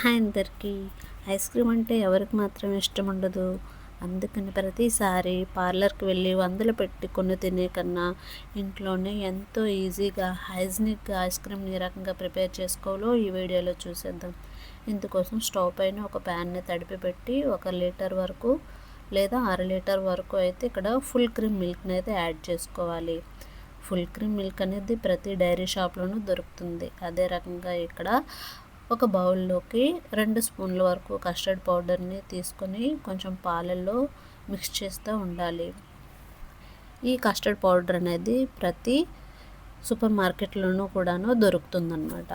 Hi అందరికీ. Ice cream అంటే ఎవరికి మాత్రం ఇష్టం ఉండదు. అందుకని ప్రతిసారి పార్లర్కి వెళ్ళి వందలు పెట్టి కొన్ని తినే కన్నా ఇంట్లోనే ఎంతో ఈజీగా హైజీనిక్గా ఐస్ క్రీమ్ని ఏ రకంగా ప్రిపేర్ చేసుకోవాలో ఈ వీడియోలో చూసేద్దాం. ఇందుకోసం స్టవ్ పైన ఒక ప్యాన్ని తడిపి పెట్టి ఒక లీటర్ వరకు లేదా అర లీటర్ వరకు అయితే ఇక్కడ ఫుల్ క్రీమ్ మిల్క్ని అయితే యాడ్ చేసుకోవాలి. ఫుల్ క్రీమ్ మిల్క్ అనేది ప్రతి డైరీ షాప్లోనూ దొరుకుతుంది. అదే రకంగా ఇక్కడ ఒక బౌల్లోకి రెండు స్పూన్ల వరకు కస్టర్డ్ పౌడర్ని తీసుకొని కొంచెం పాలల్లో మిక్స్ చేస్తూ ఉండాలి. ఈ కస్టర్డ్ పౌడర్ అనేది ప్రతి సూపర్ మార్కెట్లోనూ కూడాను దొరుకుతుందన్నమాట.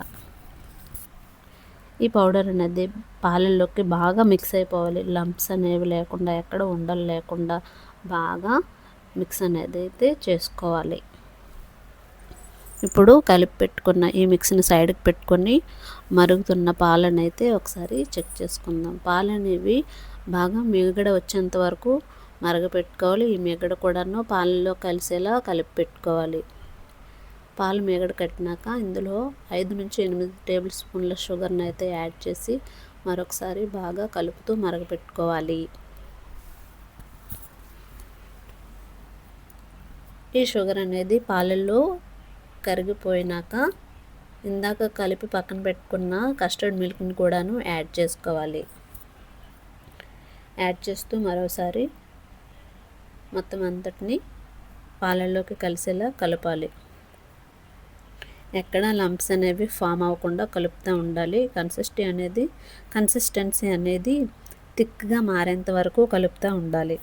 ఈ పౌడర్ అనేది పాలల్లోకి బాగా మిక్స్ అయిపోవాలి. లంప్స్ అనేవి లేకుండా ఎక్కడ ఉండలు లేకుండా బాగా మిక్స్ అనేది అయితే చేసుకోవాలి. ఇప్పుడు కలిపి పెట్టుకున్న ఈ మిక్సీని సైడ్కి పెట్టుకొని మరుగుతున్న పాలను అయితే ఒకసారి చెక్ చేసుకుందాం. పాలు అనేవి బాగా మిగడ వచ్చేంత వరకు మరగపెట్టుకోవాలి. ఈ మిగడ కూడాను పాలలో కలిసేలా కలిపి పెట్టుకోవాలి. పాలు మిగడ కట్టినాక ఇందులో ఐదు నుంచి ఎనిమిది టేబుల్ స్పూన్ల షుగర్ని అయితే యాడ్ చేసి మరొకసారి బాగా కలుపుతూ మరగపెట్టుకోవాలి. ఈ షుగర్ అనేది పాలల్లో కరిగిపోయినాక ఇందాక కలిపి పక్కన పెట్టుకున్న కస్టర్డ్ మిల్క్ని కూడాను యాడ్ చేసుకోవాలి. యాడ్ చేస్తూ మరోసారి మొత్తం అంతటిని పాలల్లోకి కలిసేలా కలపాలి. ఎక్కడ లంప్స్ అనేవి ఫామ్ అవ్వకుండా కలుపుతూ ఉండాలి. కన్సిస్టీ అనేది కన్సిస్టెన్సీ అనేది థిక్గా మారేంత వరకు కలుపుతూ ఉండాలి.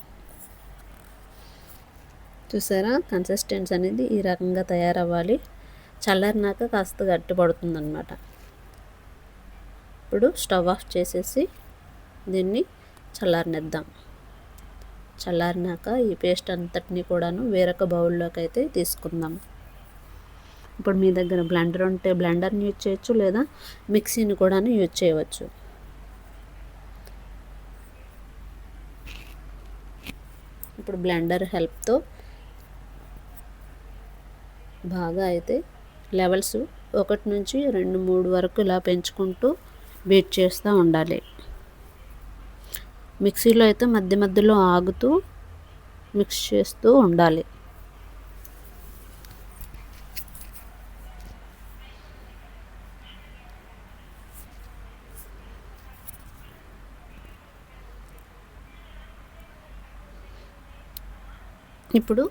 చూసారా? కన్సిస్టెన్సీ అనేది ఈ రకంగా తయారవ్వాలి. చల్లారినాక కాస్త గట్టిపడుతుంది అనమాట ఇప్పుడు స్టవ్ ఆఫ్ చేసేసి దీన్ని చల్లారనిద్దాం. చల్లారినాక ఈ పేస్ట్ అంతటిని కూడాను వేరొక బౌల్లోకి అయితే తీసుకుందాం. ఇప్పుడు మీ దగ్గర బ్లెండర్ ఉంటే బ్లెండర్ని యూజ్ చేయొచ్చు లేదా మిక్సీని కూడాను యూజ్ చేయవచ్చు. ఇప్పుడు బ్లెండర్ హెల్ప్తో బాగా అయితే లెవెల్స్ ఒకటి నుంచి రెండు మూడు వరకు ఇలా పెంచుకుంటూ బీట్ చేస్తూ ఉండాలి. మిక్సీలో అయితే మధ్య మధ్యలో ఆగుతూ మిక్స్ చేస్తూ ఉండాలి. ఇప్పుడు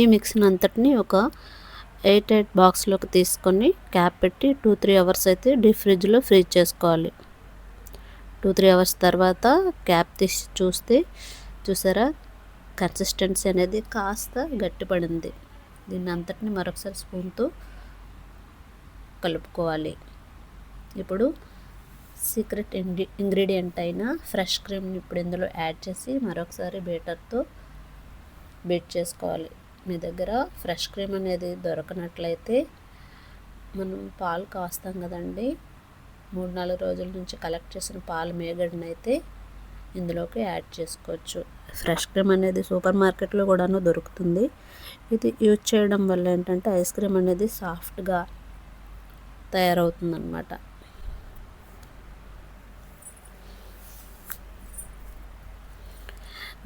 ఈ మిక్సీని అంతటిని ఒక ఎయిట్ ఎయిట్ బాక్స్లోకి తీసుకొని క్యాప్ పెట్టి టూ త్రీ అవర్స్ అయితే డీప్ ఫ్రిడ్జ్లో ఫ్రీజ్ చేసుకోవాలి. టూ త్రీ అవర్స్ తర్వాత క్యాప్ తీసి చూస్తే చూసారా? కన్సిస్టెన్సీ అనేది కాస్త గట్టిపడింది. దీన్ని అంతటిని మరొకసారి స్పూన్తో కలుపుకోవాలి. ఇప్పుడు సీక్రెట్ ఇంగ్రీ ఇంగ్రీడియంట్ అయిన ఫ్రెష్ క్రీమ్ని ఇప్పుడు ఇందులో యాడ్ చేసి మరొకసారి బేటర్తో బీట్ చేసుకోవాలి. మీ దగ్గర ఫ్రెష్ క్రీమ్ అనేది దొరకనట్లయితే మనం పాలు కాస్తాం కదండి. మూడు నాలుగు రోజుల నుంచి కలెక్ట్ చేసిన పాలు మేగడిని అయితే ఇందులోకి యాడ్ చేసుకోవచ్చు. ఫ్రెష్ క్రీమ్ అనేది సూపర్ మార్కెట్లో కూడాను దొరుకుతుంది. ఇది యూజ్ చేయడం వల్ల ఏంటంటే ఐస్ క్రీమ్ అనేది సాఫ్ట్గా తయారవుతుందన్నమాట.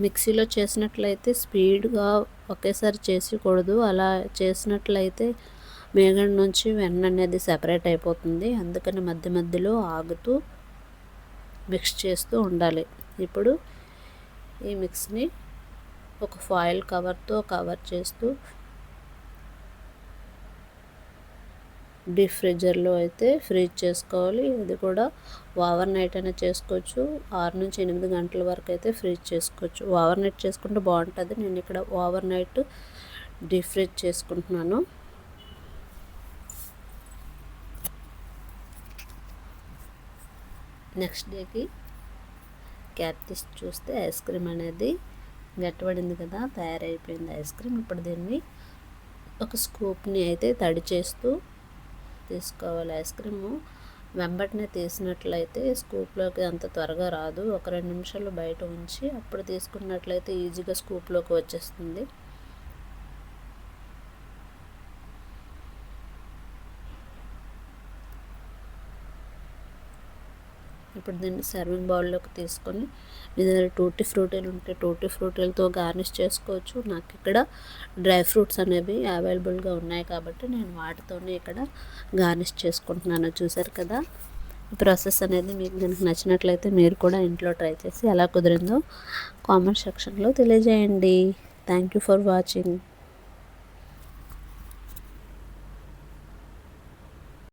మిక్సీలో చేసినట్లయితే స్పీడ్గా ఒకేసారి చేసకూడదు. అలా చేసినట్లయితే మేగడ నుంచి వెన్న అనేది సెపరేట్ అయిపోతుంది. అందుకని మధ్య మధ్యలో ఆగుతూ మిక్స్ చేస్తూ ఉండాలి. ఇప్పుడు ఈ మిక్స్ని ఒక ఫాయిల్ కవర్తో కవర్ చేస్తూ డీప్ ఫ్రిడ్జర్లో అయితే ఫ్రీజ్ చేసుకోవాలి. ఇది కూడా ఓవర్ నైట్ అయినా చేసుకోవచ్చు. ఆరు నుంచి ఎనిమిది గంటల వరకు అయితే ఫ్రీజ్ చేసుకోవచ్చు. ఓవర్ నైట్ చేసుకుంటే బాగుంటుంది. నేను ఇక్కడ ఓవర్ నైట్ డీప్ ఫ్రిడ్జ్ చేసుకుంటున్నాను. నెక్స్ట్ డేకి క్యాప్ తీసి చూస్తే ఐస్ క్రీమ్ అనేది గట్టబడింది కదా తయారైపోయింది ఐస్ క్రీమ్. ఇప్పుడు దీన్ని ఒక స్కూప్ని అయితే తడి చేస్తూ తీసుకోవాలి. ఐస్ క్రీము వెంబటినే తీసినట్లయితే స్కూప్లోకి అంత త్వరగా రాదు. ఒక రెండు నిమిషాలు బయట ఉంచి అప్పుడు తీసుకున్నట్లయితే ఈజీగా స్కూప్లోకి వచ్చేస్తుంది. ఇప్పుడు దీన్ని సర్వింగ్ బౌల్లోకి తీసుకొని మీ దగ్గర టూటీ ఫ్రూటీలు ఉంటే టూటీ ఫ్రూటీలతో గార్నిష్ చేసుకోవచ్చు. నాకు ఇక్కడ డ్రై ఫ్రూట్స్ అనేవి అవైలబుల్గా ఉన్నాయి కాబట్టి నేను వాటితోనే ఇక్కడ గార్నిష్ చేసుకుంటున్నాను. చూసారు కదా? ఈ ప్రాసెస్ అనేది మీకు కనుక నచ్చినట్లయితే మీరు కూడా ఇంట్లో ట్రై చేసి ఎలా కుదిరిందో కామెంట్ సెక్షన్లో తెలియజేయండి. Thank you for watching